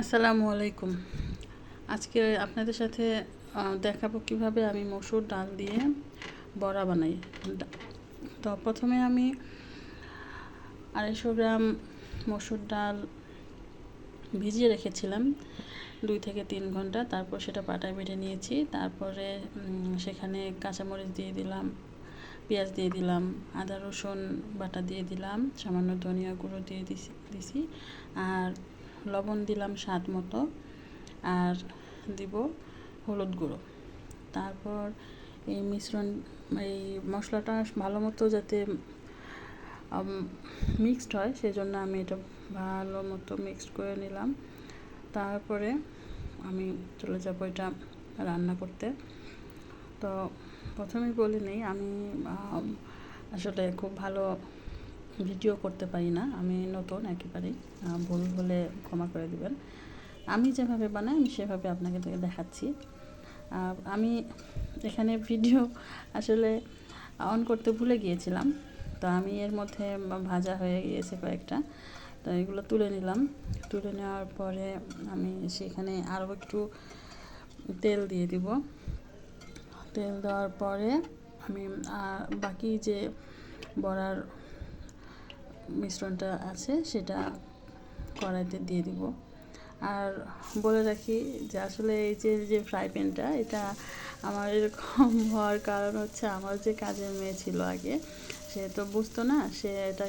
আসসালামু আলাইকুম। আজকে আপনাদের সাথে দেখাবো কীভাবে আমি মসুর ডাল দিয়ে বড়া বানাই। তো প্রথমে আমি আড়াইশো গ্রাম মসুর ডাল ভিজিয়ে রেখেছিলাম, দুই থেকে তিন ঘণ্টা। তারপর সেটা পাটায় বেটে নিয়েছি। তারপরে সেখানে কাঁচামরিচ দিয়ে দিলাম, পেঁয়াজ দিয়ে দিলাম, আদা রসুন বাটা দিয়ে দিলাম, সামান্য ধনিয়া গুঁড়ো দিয়ে দিছি দিছি। আর লবণ দিলাম স্বাদ মতো আর দিব হলুদ গুঁড়ো। তারপর এই মিশ্রণ, এই মশলাটা ভালো মতো যাতে মিক্সড হয়, সেজন্য আমি এটা ভালো মতো মিক্সড করে নিলাম। তারপরে আমি চলে যাব এটা রান্না করতে। তো প্রথমেই বলে নেই আমি, আসলে খুব ভালো ভিডিও করতে পারি না, আমি নতুন একেবারেই ভুল হলে ক্ষমা করে দিবেন। আমি যেভাবে বানাই, আমি সেভাবে আপনাকে দেখাচ্ছি। আমি এখানে ভিডিও আসলে অন করতে ভুলে গিয়েছিলাম, তো আমি এর মধ্যে ভাজা হয়ে গিয়েছে কয়েকটা, তো এগুলো তুলে নিলাম। তুলে নেওয়ার পরে আমি সেখানে আরও একটু তেল দিয়ে দিব। তেল দেওয়ার পরে আমি বাকি যে বড়ার মিশ্রণটা আছে, সেটা কড়াইতে দিয়ে দিব। আর বলে রাখি যে আসলে এই যে যে ফ্রাই প্যানটা এটা আমার এরকম হওয়ার কারণ হচ্ছে আমার যে কাজের মেয়ে ছিল আগে সে তো বুঝতো না, সে এটা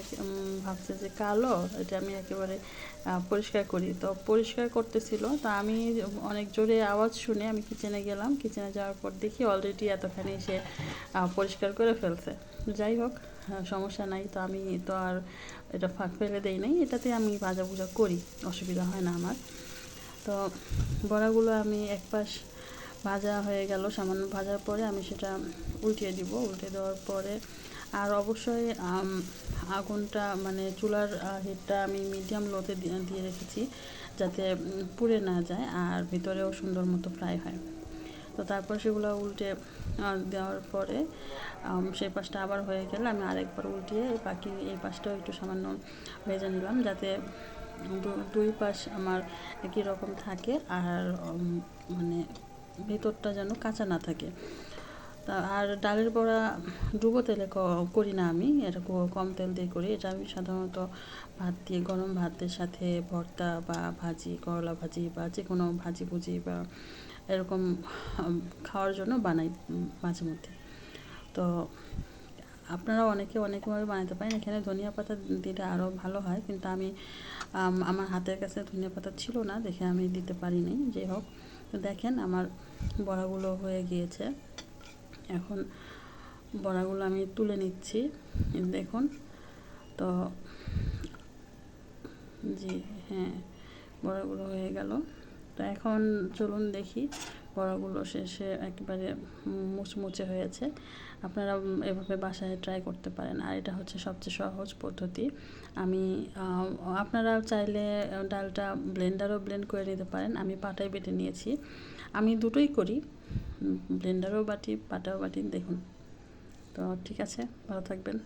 ভাবছে যে কালো, এটা আমি একেবারে পরিষ্কার করি। তো পরিষ্কার করতেছিল, তো আমি অনেক জোরে আওয়াজ শুনে আমি কিচেনে গেলাম। কিচেনে যাওয়ার পর দেখি অলরেডি এতখানি সে পরিষ্কার করে ফেলছে। যাই হোক সমস্যা নাই, তো আমি তো আর এটা ফাঁক ফেলে দেই নাই। এটাতে আমি ভাজা ভুজা করি, অসুবিধা হয় না আমার। তো বড়াগুলো আমি এক পাশ ভাজা হয়ে গেল, সামান্য ভাজার পরে আমি সেটা উল্টিয়ে দিব। উল্টে দেওয়ার পরে আর অবশ্যই আগুনটা মানে চুলার হিটটা আমি মিডিয়াম লোতে দিয়ে রেখেছি যাতে পুড়ে না যায় আর ভিতরেও সুন্দর মতো ফ্রাই হয়। তো তারপর সেগুলো উল্টে দেওয়ার পরে সেই পাশটা আবার হয়ে গেলে আমি আরেকবার উল্টিয়ে বাকি, এই পাশটাও একটু সামান্য ভেজে নিলাম যাতে দুই পাশ আমার একই রকম থাকে আর মানে ভেতরটা যেন কাঁচা না থাকে। তা আর ডালের বড়া ডুবো তেলে করি না আমি। এটা কম তেল দিয়ে করি। এটা আমি সাধারণত ভাত দিয়ে, গরম ভাতের সাথে ভর্তা বা ভাজি, করলা ভাজি বা যে কোনো ভাজি ভুজি বা এরকম খাওয়ার জন্য বানাই মাঝে মধ্যে। তো আপনারা অনেকে অনেকভাবে বানাতে পারেন। এখানে ধনিয়া পাতা দিলে আরও ভালো হয়। কিন্তু আমি আমার হাতের কাছে ধনিয়া পাতা ছিল না। দেখে আমি দিতে পারিনি। যাই হোক দেখেন আমার বড়াগুলো হয়ে গিয়েছে। এখন বড়াগুলো আমি তুলে নিচ্ছি দেখুন। তো, জি হ্যাঁ বড়াগুলো হয়ে গেল। তো এখন চলুন দেখি বড়াগুলো শেষে একেবারে মুচমুচে হয়েছে। আপনারা এভাবে বাসায় ট্রাই করতে পারেন। আর এটা হচ্ছে সবচেয়ে সহজ পদ্ধতি। আমি আপনারা চাইলে ডালটা ব্লেন্ডারও ব্লেন্ড করে নিতে পারেন। আমি পাটায় বেটে নিয়েছি। আমি দুটোই করি। ব্লেন্ডারও বাটি, পাটাও বাটি, দেখুন। তো ঠিক আছে, ভালো থাকবেন।